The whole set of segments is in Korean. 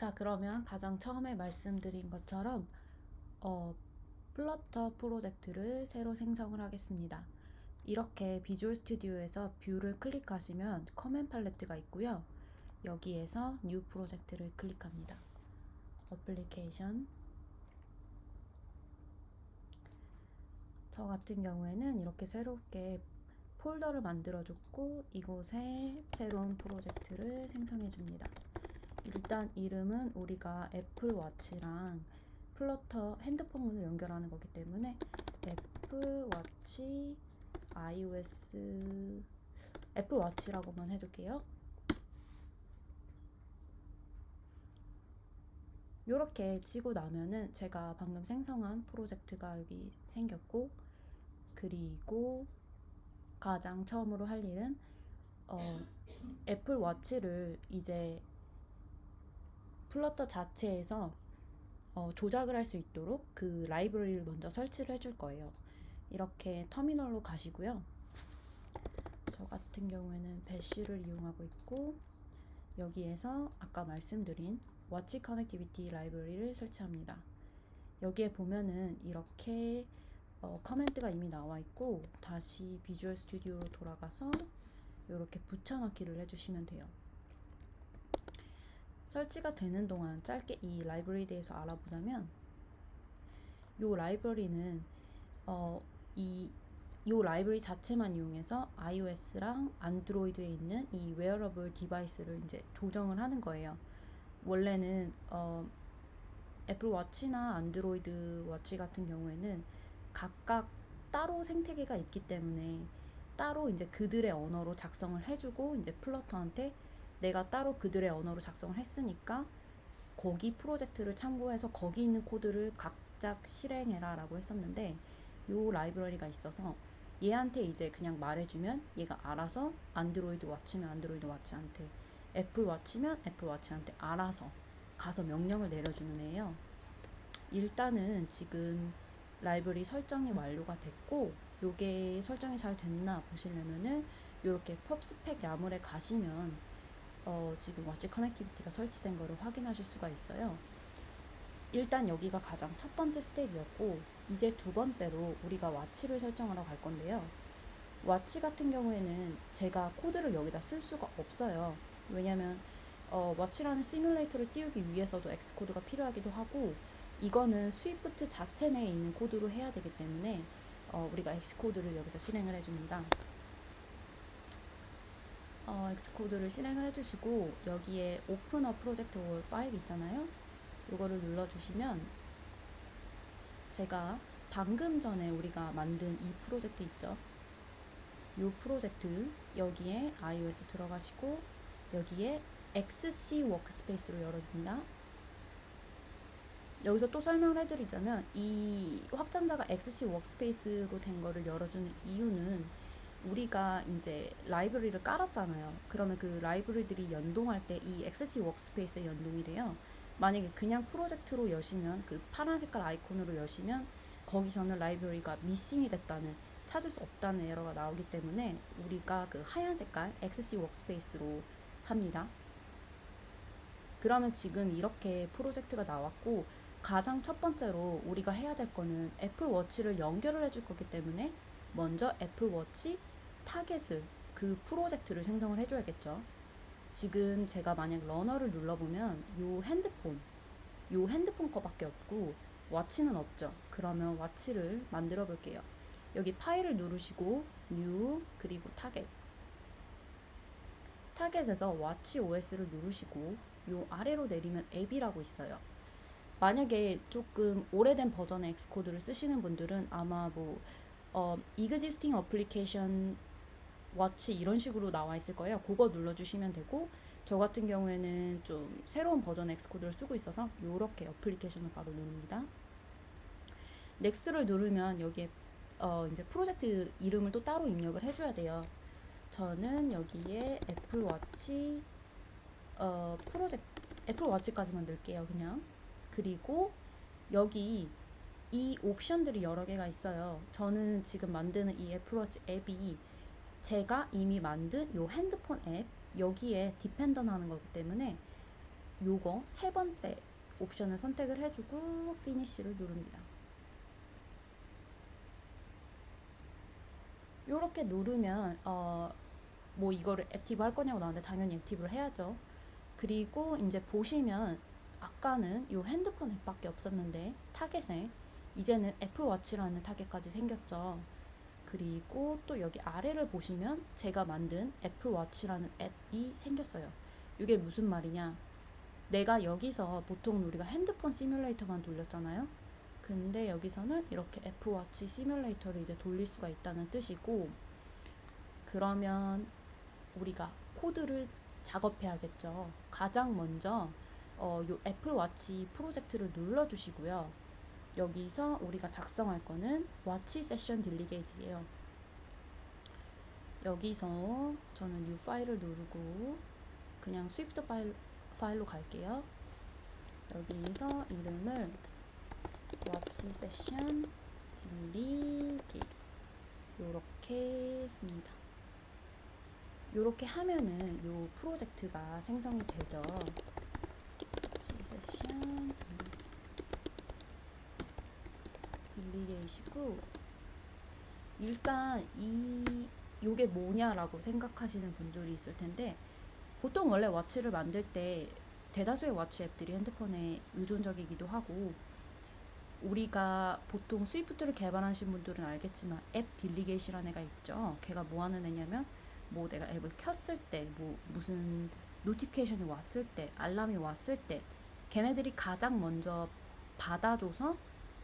자, 그러면 가장 처음에 말씀드린 것처럼 어, 플러터 프로젝트를 새로 생성을 하겠습니다. 이렇게 비주얼 스튜디오에서 뷰를 클릭하시면 커맨 팔레트가 있고요. 여기에서 뉴 프로젝트를 클릭합니다. 어플리케이션 저 같은 경우에는 이렇게 새롭게 폴더를 만들어 줬고 이곳에 새로운 프로젝트를 생성해 줍니다. 일단 이름은 우리가 애플 워치랑 플러터 핸드폰으로 연결하는 거기 때문에 애플 워치 iOS 애플 워치라고만 해둘게요. 이렇게 치고 나면은 제가 방금 생성한 프로젝트가 여기 생겼고 그리고 가장 처음으로 할 일은 어, 애플 워치를 이제 플러터 자체에서 어, 조작을 할 수 있도록 그 라이브러리를 먼저 설치를 해줄 거예요. 이렇게 터미널로 가시고요. 저 같은 경우에는 배쉬를 이용하고 있고 여기에서 아까 말씀드린 워치 커넥티비티 라이브러리를 설치합니다. 여기에 보면은 이렇게 어, 커멘트가 이미 나와 있고 다시 비주얼 스튜디오로 돌아가서 이렇게 붙여넣기를 해주시면 돼요. 설치가 되는 동안 짧게 이 라이브러리에 대해서 알아보자면 이 라이브러리는 어, 이, 이 라이브러리 자체만 이용해서 iOS랑 안드로이드에 있는 이 웨어러블 디바이스를 이제 조정을 하는 거예요. 원래는 어, 애플 워치나 안드로이드 워치 같은 경우에는 각각 따로 생태계가 있기 때문에 따로 이제 그들의 언어로 작성을 해주고 이제 플러터한테 내가 따로 그들의 언어로 작성을 했으니까 거기 프로젝트를 참고해서 거기 있는 코드를 각자 실행해라 라고 했었는데 요 라이브러리가 있어서 얘한테 이제 그냥 말해주면 얘가 알아서 안드로이드 워치면 안드로이드 워치한테 애플 워치면 애플 워치한테 알아서 가서 명령을 내려주는 애예요. 일단은 지금 라이브러리 설정이 완료가 됐고 요게 설정이 잘 됐나 보시려면은 요렇게 펍스펙 야물에 가시면 어, 지금 워치 커넥티비티가 설치된 거를 확인하실 수가 있어요. 일단 여기가 가장 첫 번째 스텝이었고 이제 두 번째로 우리가 와치를 설정하러 갈 건데요. 와치 같은 경우에는 제가 코드를 여기다 쓸 수가 없어요. 왜냐면 어, 와치라는 시뮬레이터를 띄우기 위해서도 엑스코드가 필요하기도 하고 이거는 스위프트 자체 내에 있는 코드로 해야 되기 때문에 어, 우리가 엑스코드를 여기서 실행을 해줍니다. 어, 엑스코드를 실행을 해주시고 여기에 오픈 어 프로젝트 월 파일 있잖아요. 이거를 눌러주시면 제가 방금 전에 우리가 만든 이 프로젝트 있죠. 이 프로젝트 여기에 iOS 들어가시고 여기에 XC 워크스페이스로 열어줍니다. 여기서 또 설명을 해드리자면 이 확장자가 XC 워크스페이스로 된 거를 열어주는 이유는 우리가 이제 라이브러리를 깔았잖아요. 그러면 그 라이브러리들이 연동할 때 이 XC 워크스페이스에 연동이 돼요. 만약에 그냥 프로젝트로 여시면 그 파란 색깔 아이콘으로 여시면 거기서는 라이브러리가 미싱이 됐다는 찾을 수 없다는 에러가 나오기 때문에 우리가 그 하얀 색깔 XC 워크스페이스로 합니다. 그러면 지금 이렇게 프로젝트가 나왔고 가장 첫 번째로 우리가 해야 될 거는 애플 워치를 연결을 해줄 거기 때문에 먼저 애플 워치 타겟을 그 프로젝트를 생성을 해줘야겠죠. 지금 제가 만약 러너를 눌러보면 요 핸드폰, 요 핸드폰 거밖에 없고 와치는 없죠. 그러면 와치를 만들어 볼게요. 여기 파일을 누르시고 뉴 그리고 타겟 타겟에서 와치 OS를 누르시고 요 아래로 내리면 앱이라고 있어요. 만약에 조금 오래된 버전의 엑스코드를 쓰시는 분들은 아마 뭐 어, existing application 워치 이런 식으로 나와 있을 거예요. 그거 눌러주시면 되고 저 같은 경우에는 좀 새로운 버전의 엑스코드를 쓰고 있어서 이렇게 어플리케이션을 바로 누릅니다. 넥스트를 누르면 여기에 어, 이제 프로젝트 이름을 또 따로 입력을 해줘야 돼요. 저는 여기에 애플 워치 어, 프로젝트 애플 워치까지만 넣을게요. 그냥 그리고 여기 이 옵션들이 여러 개가 있어요. 저는 지금 만드는 이 애플워치 앱이 제가 이미 만든 요 핸드폰 앱 여기에 디펜던 하는 거기 때문에 요거 세 번째 옵션을 선택을 해주고 피니쉬를 누릅니다. 요렇게 누르면 어 뭐 이거를 액티브 할 거냐고 나왔는데 당연히 액티브를 해야죠. 그리고 이제 보시면 아까는 요 핸드폰 앱밖에 없었는데 타겟에 이제는 애플워치라는 타겟까지 생겼죠. 그리고 또 여기 아래를 보시면 제가 만든 애플워치라는 앱이 생겼어요. 이게 무슨 말이냐? 내가 여기서 보통 우리가 핸드폰 시뮬레이터만 돌렸잖아요. 근데 여기서는 이렇게 애플워치 시뮬레이터를 이제 돌릴 수가 있다는 뜻이고 그러면 우리가 코드를 작업해야겠죠. 가장 먼저 어, 요 애플워치 프로젝트를 눌러주시고요. 여기서 우리가 작성할 거는 워치 세션 딜리게이트예요. 여기서 저는 new 파일을 누르고 그냥 스위프트 파일, 파일로 갈게요. 여기서 이름을 워치 세션 딜리게이트 요렇게 씁니다. 요렇게 하면은 요 프로젝트가 생성이 되죠. 워치 세션 딜리게이시고 일단 이 요게 뭐냐라고 생각하시는 분들이 있을 텐데 보통 원래 워치를 만들 때 대다수의 워치 앱들이 핸드폰에 의존적이기도 하고 우리가 보통 스위프트를 개발하신 분들은 알겠지만 앱 딜리게이시라는 애가 있죠. 걔가 뭐 하는 애냐면 뭐 내가 앱을 켰을 때 뭐 무슨 노티피케이션이 왔을 때 알람이 왔을 때 걔네들이 가장 먼저 받아줘서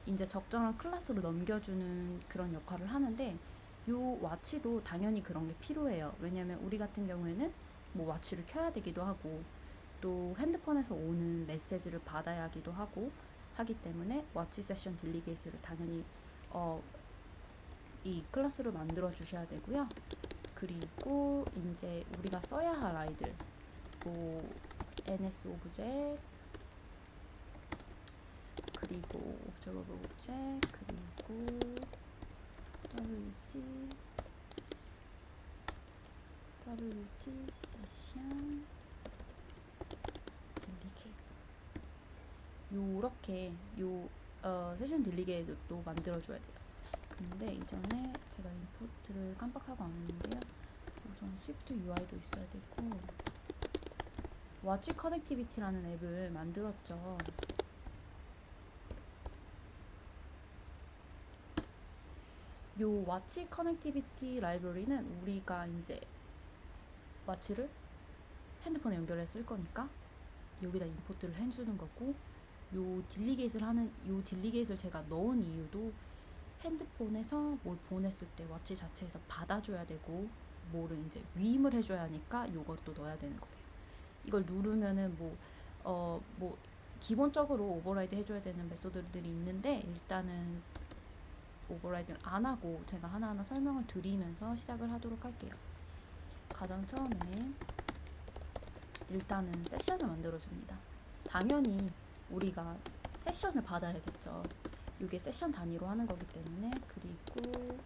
이제 적정한 클래스로 넘겨주는 그런 역할을 하는데 요 와치도 당연히 그런 게 필요해요. 왜냐면 우리 같은 경우에는 뭐 와치를 켜야 되기도 하고 또 핸드폰에서 오는 메시지를 받아야 하기도 하고 하기 때문에 와치 세션 딜리게이스를 당연히 어, 이 클래스를 만들어 주셔야 되고요. 그리고 이제 우리가 써야 할 아이들 뭐 NS 오브젝 그리고 옵저버블 오브젝 그리고 WC WC 세션 딜리게이트 요렇게 요 어, 세션 딜리게이트도 만들어줘야 돼요. 근데 이전에 제가 임포트를 깜빡하고 안 했는데요. 우선 스위프트 UI도 있어야 되고 와치 커넥티비티라는 앱을 만들었죠. 요 와치 커넥티비티 라이브러리는 우리가 이제 와치를 핸드폰에 연결해 쓸 거니까 여기다 임포트를 해주는 거고 요 딜리게이트를 하는 요 딜리게이트를 제가 넣은 이유도 핸드폰에서 뭘 보냈을 때 워치 자체에서 받아줘야 되고 뭐를 이제 위임을 해줘야 하니까 요것도 넣어야 되는 거예요. 이걸 누르면은 뭐어 뭐 기본적으로 오버라이드 해줘야 되는 메소드들이 있는데 일단은 오버라이드를 안 하고 제가 하나하나 설명을 드리면서 시작을 하도록 할게요. 가장 처음에 일단은 세션을 만들어 줍니다. 당연히 우리가 세션을 받아야겠죠. 이게 세션 단위로 하는 거기 때문에 그리고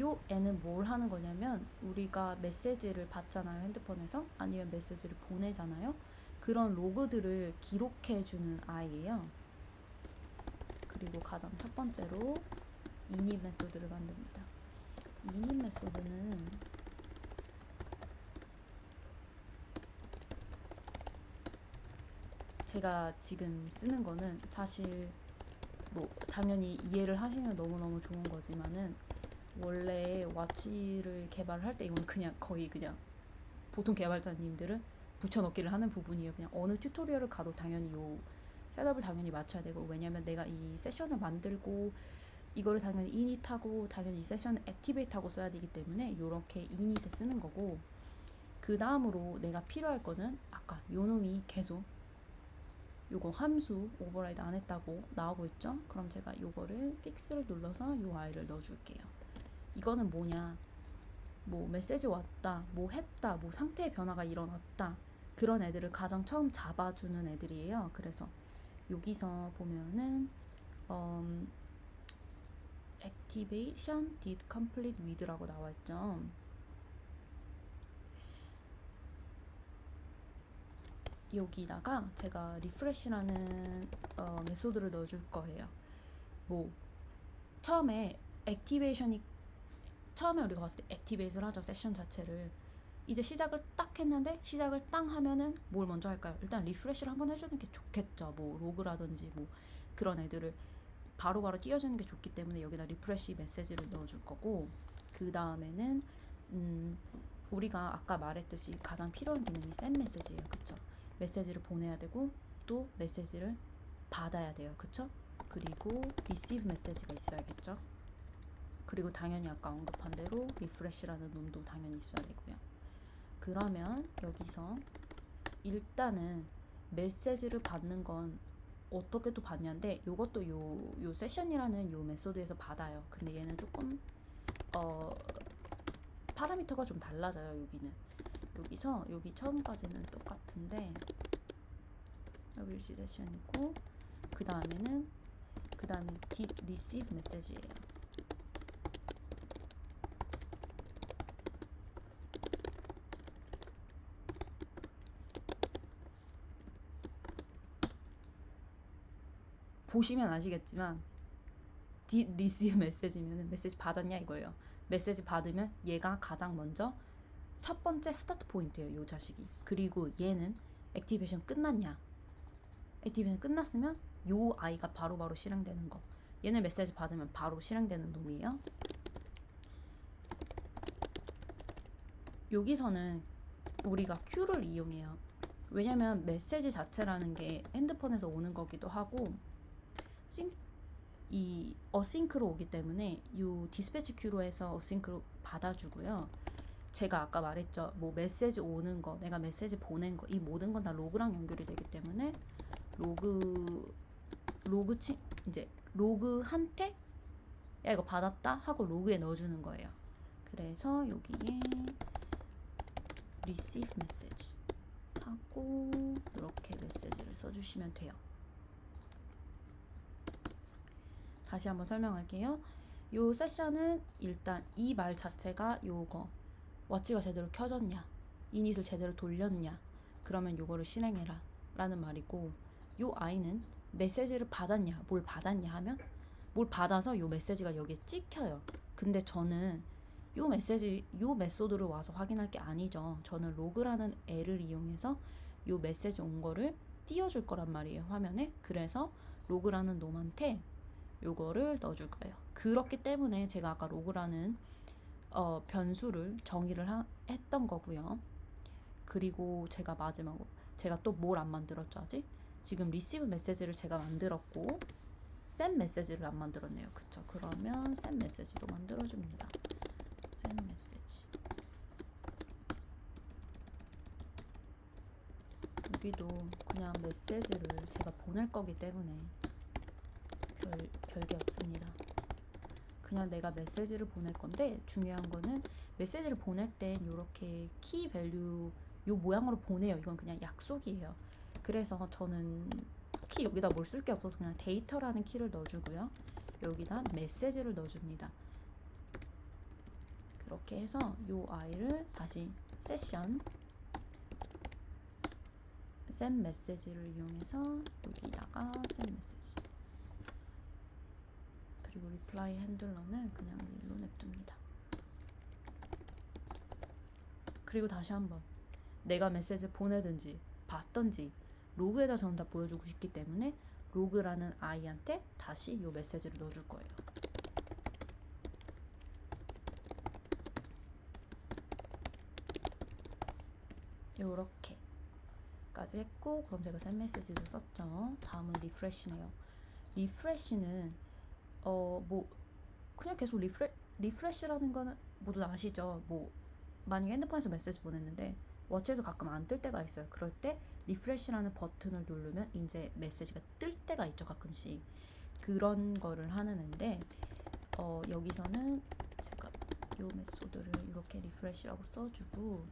요 애는 뭘 하는 거냐면 우리가 메시지를 받잖아요 핸드폰에서. 아니면 메시지를 보내잖아요. 그런 로그들을 기록해 주는 아이예요. 그리고 가장 첫 번째로 init 메소드를 만듭니다. init 메소드는 제가 지금 쓰는 거는 사실 뭐 당연히 이해를 하시면 너무너무 좋은 거지만은 원래 와치를 개발할 때 이건 그냥 거의 그냥 보통 개발자님들은 붙여넣기를 하는 부분이에요. 그냥 어느 튜토리얼을 가도 당연히 요 셋업을 당연히 맞춰야 되고 왜냐면 내가 이 세션을 만들고 이거를 당연히 이닛하고 당연히 이 세션을 액티베이트하고 써야 되기 때문에 요렇게 이닛에 쓰는 거고 그 다음으로 내가 필요할 거는 아까 요 놈이 계속 요거 함수 오버라이드 안 했다고 나오고 있죠? 그럼 제가 요거를 픽스를 눌러서 요 아이를 넣어줄게요. 이거는 뭐냐? 뭐 메시지 왔다, 뭐 했다, 뭐 상태의 변화가 일어났다. 그런 애들을 가장 처음 잡아주는 애들이에요. 그래서 여기서 보면은 음, activation did complete with라고 나와 있죠. 여기다가 제가 리프레시라는 어, 메소드를 넣어줄 거예요. 뭐 처음에 액티베이션이 처음에 우리가 봤을 때 액티베이트를 하죠 세션 자체를 이제 시작을 딱 했는데 시작을 땅 하면은 뭘 먼저 할까요? 일단 리프레시를 한번 해주는 게 좋겠죠. 뭐 로그라든지 뭐 그런 애들을 바로바로 띄워주는 게 좋기 때문에 여기다 리프레시 메시지를 넣어줄 거고 그 다음에는 음 우리가 아까 말했듯이 가장 필요한 기능이 센 메시지예요. 그쵸? 메시지를 보내야 되고 또 메시지를 받아야 돼요. 그쵸? 그리고 receive 메시지가 있어야겠죠. 그리고 당연히 아까 언급한 대로 리프레시라는 놈도 당연히 있어야 되고요. 그러면 여기서 일단은 메시지를 받는 건 어떻게 또 받냐인데 요것도 요, 요 세션이라는 요 메소드에서 받아요. 근데 얘는 조금 어 파라미터가 좀 달라져요. 여기는 여기서 여기 처음까지는 똑같은데 WC 세션이고 그 다음에는 그 다음에 did receive 메시지예요. 보시면 아시겠지만 did receive 메시지면은 메시지 받았냐 이거예요. 메시지 받으면 얘가 가장 먼저 첫 번째 스타트 포인트예요. 요 자식이. 그리고 얘는 액티베이션 끝났냐? 액티베이션 끝났으면 요 아이가 바로 바로 실행되는 거. 얘는 메시지 받으면 바로 실행되는 놈이에요. 여기서는 우리가 Q를 이용해요. 왜냐면 메시지 자체라는 게 핸드폰에서 오는 거기도 하고 싱, 이 어싱크로 오기 때문에 이 디스패치 큐로 해서 어싱크로 받아주고요. 제가 아까 말했죠. 뭐 메시지 오는 거, 내가 메시지 보낸 거, 이 모든 건 다 로그랑 연결이 되기 때문에 로그 로그 치 이제 로그한테 야 이거 받았다 하고 로그에 넣어주는 거예요. 그래서 여기에 receive message 하고 이렇게 메시지를 써주시면 돼요. 다시 한번 설명할게요. 요 세션은 일단 이 말 자체가 요거. 왓치가 제대로 켜졌냐? 이닛을 제대로 돌렸냐? 그러면 요거를 실행해라. 라는 말이고 요 아이는 메시지를 받았냐? 뭘 받았냐? 하면 뭘 받아서 요 메시지가 여기에 찍혀요. 근데 저는 요 메시지 요 메소드를 와서 확인할 게 아니죠. 저는 로그라는 애를 이용해서 요 메시지 온 거를 띄워줄 거란 말이에요 화면에. 그래서 로그라는 놈한테 요거를 넣어줄 거예요. 그렇기 때문에 제가 아까 로그라는 어, 변수를 정의를 하, 했던 거고요. 그리고 제가 마지막으로 제가 또 뭘 안 만들었죠 아직? 지금 리시브 메시지를 제가 만들었고 센 메시지를 안 만들었네요. 그쵸? 그러면 센 메시지도 만들어줍니다. 센 메시지 여기도 그냥 메시지를 제가 보낼 거기 때문에 별, 별게 없습니다. 그냥 내가 메시지를 보낼 건데 중요한 거는 메시지를 보낼 땐 이렇게 키 밸류 요 모양으로 보내요. 이건 그냥 약속이에요. 그래서 저는 특히 여기다 뭘 쓸 게 없어서 그냥 데이터라는 키를 넣어주고요. 여기다 메시지를 넣어줍니다. 그렇게 해서 요 아이를 다시 세션 센 메시지를 이용해서 여기다가 센 메시지 그리고 리플라이 핸들러는 그냥 일로 냅둡니다. 그리고 다시 한번 내가 메시지 보내든지 받든지 로그에다 저는 다 보여주고 싶기 때문에 로그라는 아이한테 다시 이 메시지를 넣어줄 거예요. 요렇게까지 했고 그럼 제가 센 메시지도 썼죠. 다음은 리프레시네요. 리프레시는 어 뭐 그냥 계속 리프레 리프레시라는 거는 모두 다 아시죠? 뭐 만약에 핸드폰에서 메시지 보냈는데 워치에서 가끔 안 뜰 때가 있어요. 그럴 때 리프레시라는 버튼을 누르면 이제 메시지가 뜰 때가 있죠. 가끔씩 그런 거를 하는 앤데 어 여기서는 제가 요 메소드를 이렇게 리프레시라고 써주고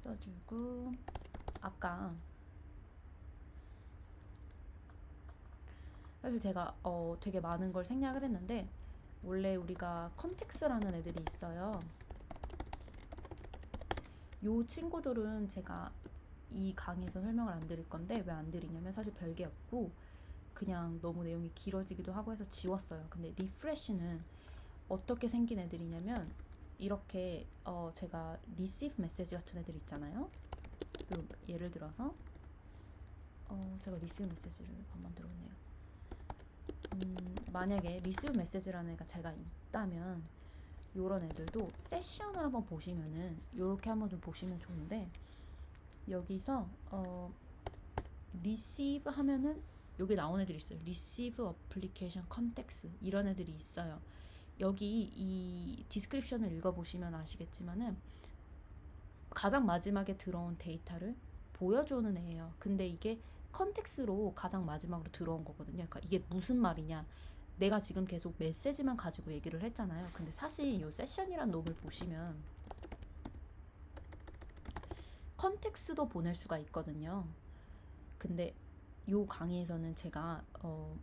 써주고 아까 사실 제가 어, 되게 많은 걸 생략을 했는데 원래 우리가 컨텍스라는 애들이 있어요. 요 친구들은 제가 이 강의에서 설명을 안 드릴 건데 왜 안 드리냐면 사실 별게 없고 그냥 너무 내용이 길어지기도 하고 해서 지웠어요. 근데 리프레시는 어떻게 생긴 애들이냐면 이렇게 어 제가 리시브 메시지 같은 애들 있잖아요. 요 예를 들어서 어 제가 리시브 메시지를 안 만들었네요. 음, 만약에 리시브 메시지라는 애가 제가 있다면 요런 애들도 세션을 한번 보시면은 요렇게 한번 좀 보시면 좋은데 여기서 어 리시브 하면은 여기 나온 애들이 있어요. 리시브 어플리케이션 컨텍스 이런 애들이 있어요. 여기 이 디스크립션을 읽어보시면 아시겠지만은 가장 마지막에 들어온 데이터를 보여주는 애예요. 근데 이게 컨텍스로 가장 마지막으로 들어온 거거든요. 그러니까 이게 무슨 말이냐? 내가 지금 계속 메시지만 가지고 얘기를 했잖아요. 근데 사실 이 세션이란 놈을 보시면 컨텍스도 보낼 수가 있거든요. 근데 요 강의에서는 제가 어,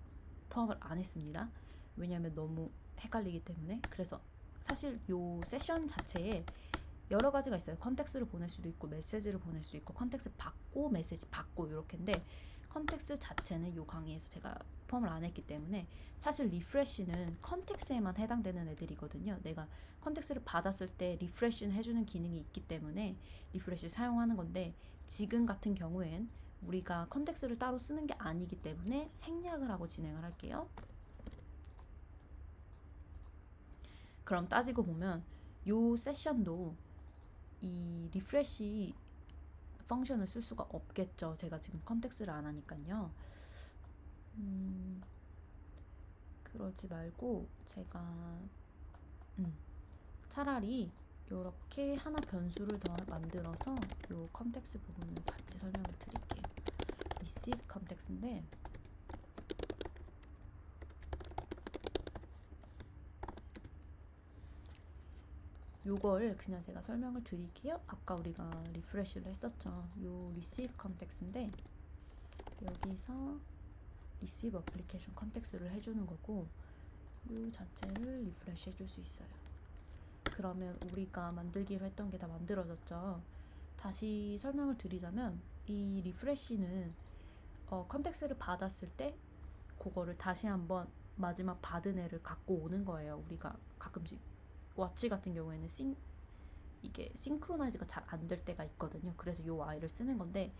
포함을 안 했습니다. 왜냐하면 너무 헷갈리기 때문에. 그래서 사실 요 세션 자체에 여러 가지가 있어요. 컨텍스를 보낼 수도 있고 메시지를 보낼 수도 있고 컨텍스 받고 메시지 받고 이렇게인데 컨텍스 자체는 요 강의에서 제가 포함을 안 했기 때문에 사실 리프레시는 컨텍스에만 해당되는 애들이거든요. 내가 컨텍스를 받았을 때 리프레시는 해주는 기능이 있기 때문에 리프레시를 사용하는 건데 지금 같은 경우엔 우리가 컨텍스를 따로 쓰는 게 아니기 때문에 생략을 하고 진행을 할게요. 그럼 따지고 보면 요 세션도 이 리프레시 펑션을 쓸 수가 없겠죠. 제가 지금 컨텍스를 안 하니까요. 음, 그러지 말고 제가 음, 차라리 이렇게 하나 변수를 더 만들어서 요 컨텍스 부분을 같이 설명을 드릴게요. receive 컨텍스인데 요걸 그냥 제가 설명을 드릴게요. 아까 우리가 리프레시를 했었죠. 요 receive 컨텍스인데 여기서 receive application 컨텍스를 해주는 거고 요 자체를 리프레시 해줄 수 있어요. 그러면 우리가 만들기로 했던 게 다 만들어졌죠. 다시 설명을 드리자면 이 리프레시는 어, 컨텍스를 받았을 때 그거를 다시 한번 마지막 받은 애를 갖고 오는 거예요. 우리가 가끔씩 왓치 같은 경우에는 싱 이게 싱크로나이즈가 잘 안 될 때가 있거든요. 그래서 요 아이를 쓰는 건데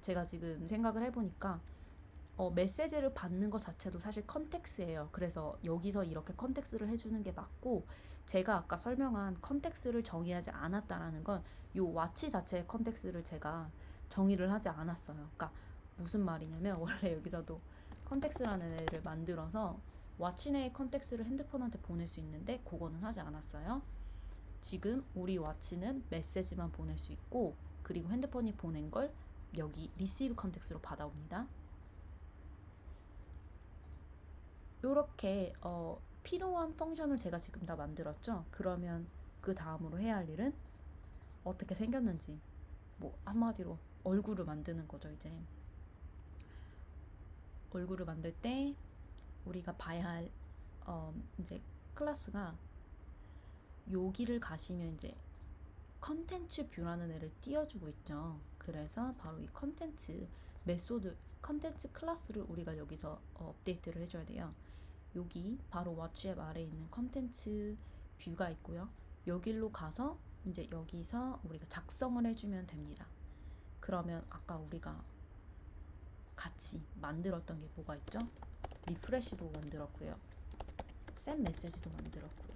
제가 지금 생각을 해보니까 어, 메시지를 받는 것 자체도 사실 컨텍스예요. 그래서 여기서 이렇게 컨텍스를 해주는 게 맞고 제가 아까 설명한 컨텍스를 정의하지 않았다라는 건 요 와치 자체의 컨텍스를 제가 정의를 하지 않았어요. 그러니까 무슨 말이냐면 원래 여기서도 컨텍스라는 애를 만들어서 와치 내의 컨텍스를 핸드폰한테 보낼 수 있는데 그거는 하지 않았어요. 지금 우리 와치는 메시지만 보낼 수 있고 그리고 핸드폰이 보낸 걸 여기 리시브 컨텍스로 받아옵니다. 이렇게 어, 필요한 펑션을 제가 지금 다 만들었죠. 그러면 그 다음으로 해야 할 일은 어떻게 생겼는지 뭐 한마디로 얼굴을 만드는 거죠 이제 얼굴을 만들 때 우리가 봐야 할 어, 이제 클래스가 여기를 가시면 이제 컨텐츠 뷰라는 애를 띄워주고 있죠. 그래서 바로 이 컨텐츠 메소드 컨텐츠 클래스를 우리가 여기서 어, 업데이트를 해줘야 돼요. 여기 바로 왓츠앱 아래에 있는 컨텐츠 뷰가 있고요. 여기로 가서 이제 여기서 우리가 작성을 해주면 됩니다. 그러면 아까 우리가 같이 만들었던 게 뭐가 있죠? 리프레시도 만들었고요. 셋 메시지도 만들었고요.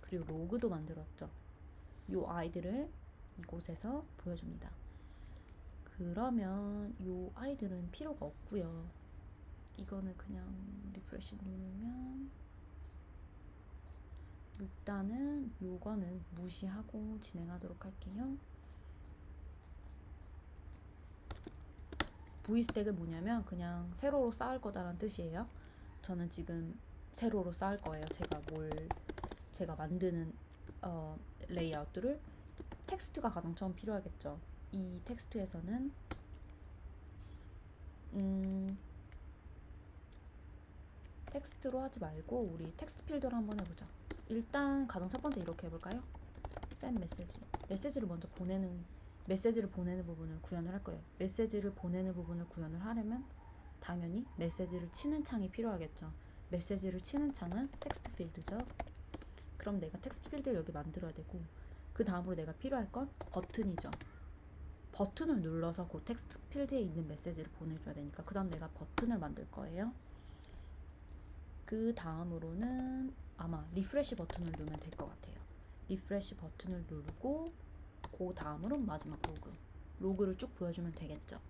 그리고 로그도 만들었죠. 요 아이들을 이곳에서 보여줍니다. 그러면 요 아이들은 필요가 없고요. 이거는 그냥 리프레시 누르면 일단은 요거는 무시하고 진행하도록 할게요. V스택은 뭐냐면 그냥 세로로 쌓을 거다라는 뜻이에요. 저는 지금 세로로 쌓을 거예요. 제가 뭘 제가 만드는 어, 레이아웃들을 텍스트가 가장 처음 필요하겠죠. 이 텍스트에서는 음, 텍스트로 하지 말고 우리 텍스트 필드로 한번 해보자. 일단 가장 첫 번째 이렇게 해볼까요? send 메시지. 메시지를 먼저 보내는 메시지를 보내는 부분을 구현을 할 거예요. 메시지를 보내는 부분을 구현을 하려면 당연히 메시지를 치는 창이 필요하겠죠. 메시지를 치는 창은 텍스트 필드죠. 그럼 내가 텍스트 필드를 여기 만들어야 되고 그 다음으로 내가 필요할 건 버튼이죠. 버튼을 눌러서 그 텍스트 필드에 있는 메시지를 보내줘야 되니까 그 다음 내가 버튼을 만들 거예요. 그 다음으로는 아마 리프레시 버튼을 누르면 될 것 같아요. 리프레시 버튼을 누르고 그 다음으로 마지막 로그 로그를 쭉 보여주면 되겠죠.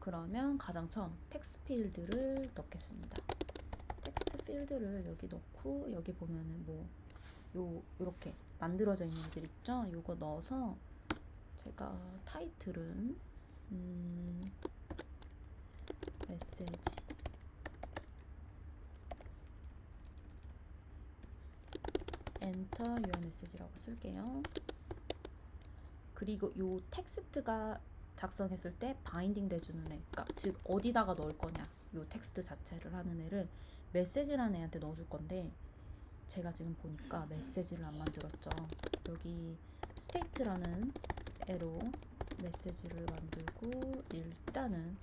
그러면 가장 처음 텍스트 필드를 넣겠습니다. 텍스트 필드를 여기 넣고 여기 보면은 뭐 요 요렇게 만들어져 있는 들 있죠? 요거 넣어서 제가 타이틀은 음, 메시지 엔터 유어 메시지라고 쓸게요. 그리고 요 텍스트가 작성했을 때 바인딩 돼주는 애, 그러니까 즉 어디다가 넣을 거냐, 요 텍스트 자체를 하는 애를 메시지라는 애한테 넣어줄 건데 제가 지금 보니까 메시지를 안 만들었죠. 여기 스테이트라는 애로 메시지를 만들고 일단은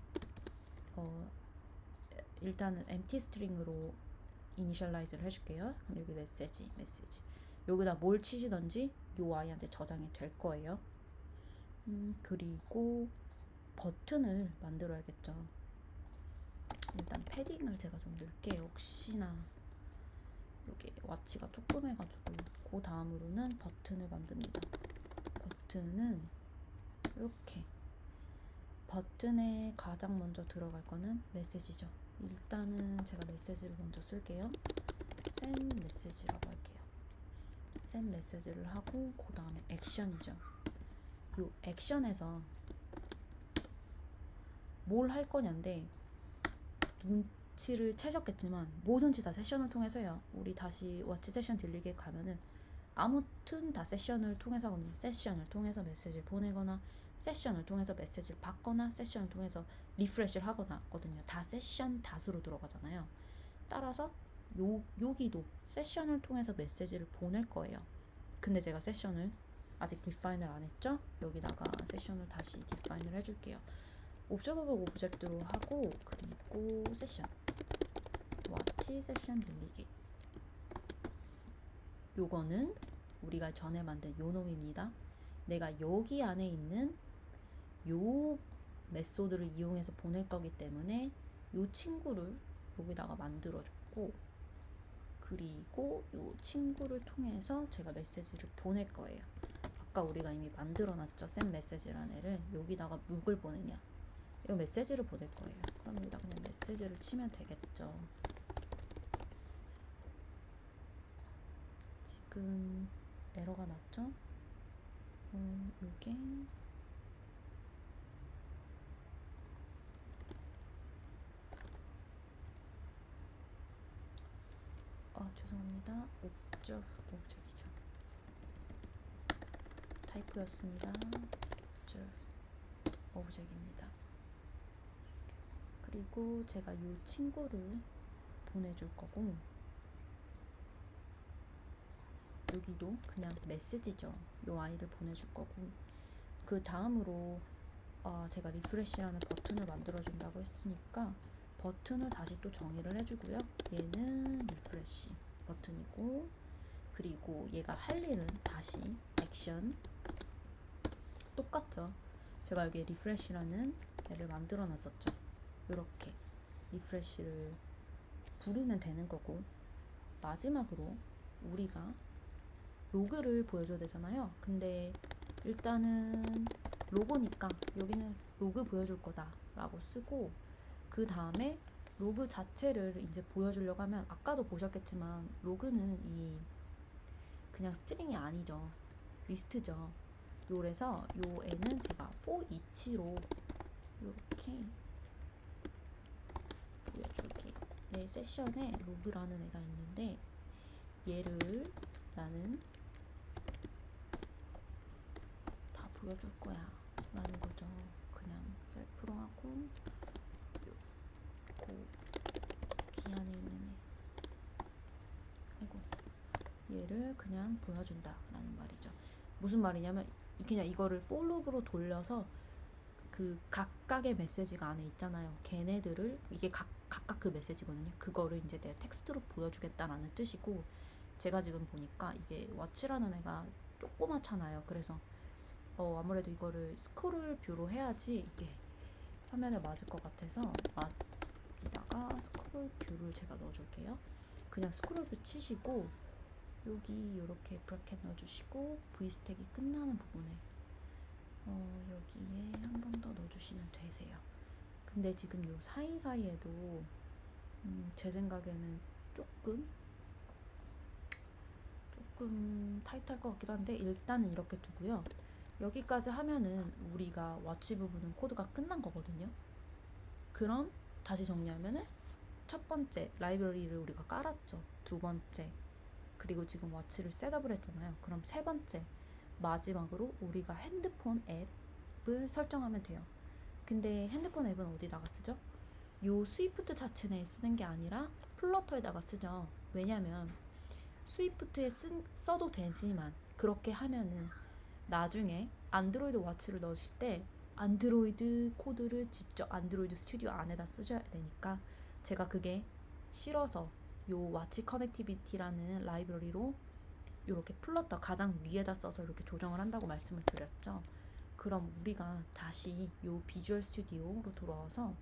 어 일단은 empty string으로 이니셜라이즈를 해줄게요. 그럼 여기 메시지, 메시지. 여기다 뭘 치시던지 요 아이한테 저장이 될 거예요. 음, 그리고 버튼을 만들어야겠죠. 일단 패딩을 제가 좀 넣을게요. 혹시나 여기 와치가 조그매가지고 그 다음으로는 버튼을 만듭니다. 버튼은 이렇게 버튼에 가장 먼저 들어갈 거는 메시지죠. 일단은 제가 메시지를 먼저 쓸게요. send 메시지라고 할게요. send 메시지를 하고 그 다음에 액션이죠. 요 액션에서 뭘 할 거냐인데 눈치를 채셨겠지만 뭐든지 다 세션을 통해서요. 우리 다시 워치 세션 딜리게 가면은 아무튼 다 세션을 통해서 하거든요. 세션을 통해서 메시지를 보내거나 세션을 통해서 메시지를 받거나 세션을 통해서 리프레시를 하거나 하거든요. 다 세션 닷으로 들어가잖아요. 따라서 요 여기도 세션을 통해서 메시지를 보낼 거예요. 근데 제가 세션을 아직 디파인을 안 했죠? 여기다가 세션을 다시 디파인을 해줄게요. 옵저버블 오브젝트로 하고 그리고 세션 와치 세션 들리기 요거는 우리가 전에 만든 요 놈입니다. 내가 여기 안에 있는 요 메소드를 이용해서 보낼 거기 때문에 요 친구를 여기다가 만들어줬고 그리고 요 친구를 통해서 제가 메시지를 보낼 거예요. 아까 우리가 이미 만들어놨죠. 센 메시지라는 애를 여기다가 묵을 보내냐. 이 메시지를 보낼 거예요. 그럼 여기다 그냥 메시지를 치면 되겠죠. 지금 에러가 났죠? 어, 요게 아 죄송합니다. 옵적 옵적이죠. 타이프였습니다. 옵적 오브젝입니다. 그리고 제가 이 친구를 보내줄 거고 여기도 그냥 메시지죠. 이 아이를 보내줄 거고 그 다음으로 어, 제가 리프레시라는 버튼을 만들어준다고 했으니까 버튼을 다시 또 정의를 해주고요. 얘는 리프레시 버튼이고 그리고 얘가 할 일은 다시 액션 똑같죠. 제가 여기에 리프레시라는 애를 만들어 놨었죠. 이렇게 리프레시를 부르면 되는 거고 마지막으로 우리가 로그를 보여줘야 되잖아요. 근데 일단은 로고니까 여기는 로그 보여줄 거다라고 쓰고 그 다음에 로그 자체를 이제 보여주려고 하면 아까도 보셨겠지만 로그는 이 그냥 스트링이 아니죠. 리스트죠. 요래서 요 애는 제가 for each로 이렇게 보여줄게요. 내 세션에 로그라는 애가 있는데 얘를 나는 다 보여줄 거야 라는 거죠. 그냥 셀프로 하고 요, 고, 기 안에 있는 애 아이고 얘를 그냥 보여준다 라는 말이죠. 무슨 말이냐면 이- 그냥 이거를 폴로브로 돌려서 그 각각의 메시지가 안에 있잖아요. 걔네들을 이게 각, 각각 그 메시지거든요. 그거를 이제 내 텍스트로 보여주겠다라는 뜻이고 제가 지금 보니까 이게 워치라는 애가 조그맣잖아요. 그래서 어, 아무래도 이거를 스크롤 뷰로 해야지 이게 화면에 맞을 것 같아서 아, 여기다가 스크롤 뷰를 제가 넣어줄게요. 그냥 스크롤 뷰 치시고 여기 이렇게 브래켓 넣어주시고 V 스택이 끝나는 부분에 어, 여기에 한 번 더 넣어주시면 되세요. 근데 지금 요 사이사이에도 음, 제 생각에는 조금 조금 타이트할 것 같기도 한데 일단은 이렇게 두고요. 여기까지 하면은 우리가 워치 부분은 코드가 끝난 거거든요. 그럼 다시 정리하면은 첫 번째 라이브러리를 우리가 깔았죠. 두 번째 그리고 지금 워치를 셋업을 했잖아요. 그럼 세 번째 마지막으로 우리가 핸드폰 앱을 설정하면 돼요. 근데 핸드폰 앱은 어디다가 쓰죠? 요 스위프트 자체 내에 쓰는 게 아니라 플러터에다가 쓰죠. 왜냐면 스위프트에 쓴, 써도 되지만 그렇게 하면은 나중에 안드로이드 워치를 넣으실 때 안드로이드 코드를 직접 안드로이드 스튜디오 안에다 쓰셔야 되니까 제가 그게 싫어서 요 와치 커넥티비티라는 라이브러리로 이렇게 플러터 가장 위에다 써서 이렇게 조정을 한다고 말씀을 드렸죠. 그럼 우리가 다시 요 비주얼 스튜디오로 돌아와서